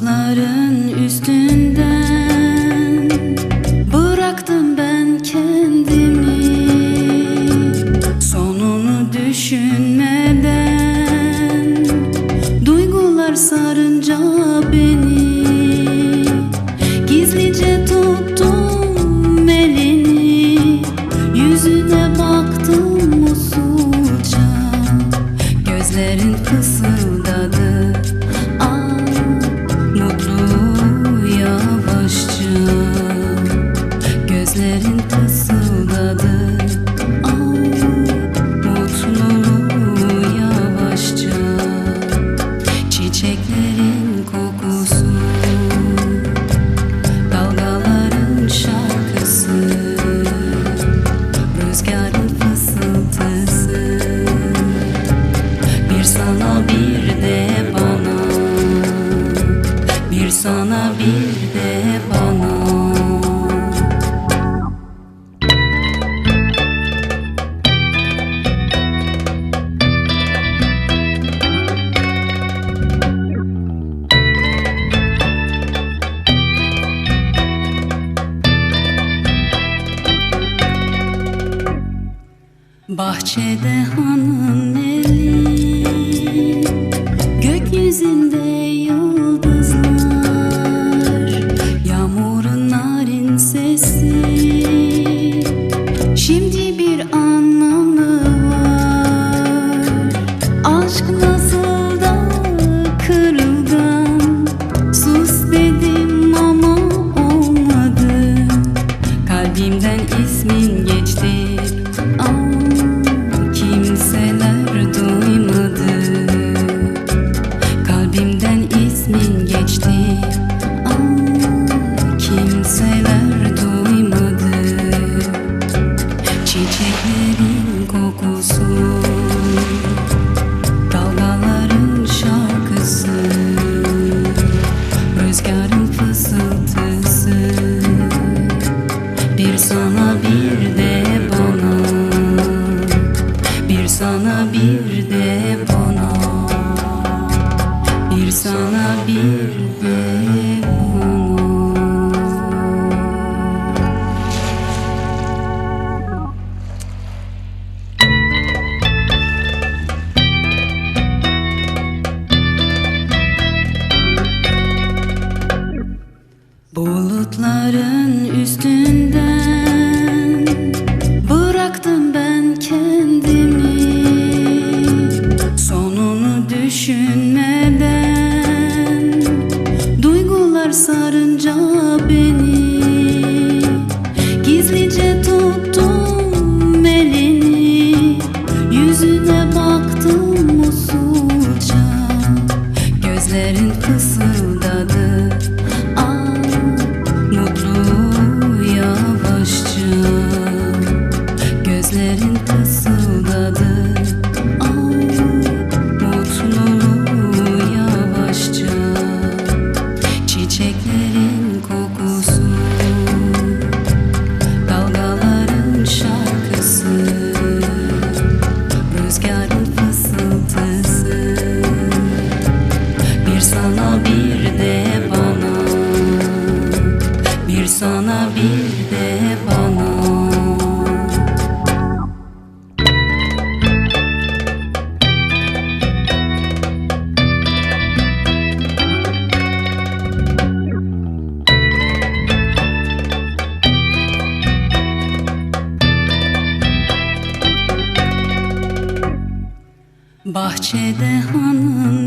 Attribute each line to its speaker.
Speaker 1: Bulutların üstünden Bıraktım ben kendimi. Sonunu düşünmeden Bahçede hanım ne Nasıl Gözlerin fısıldadı. Al mutlu yavaşça. Gözlerin fısıldadı. sana bir de bana. Bir sana bir de bana. Bahçede hanım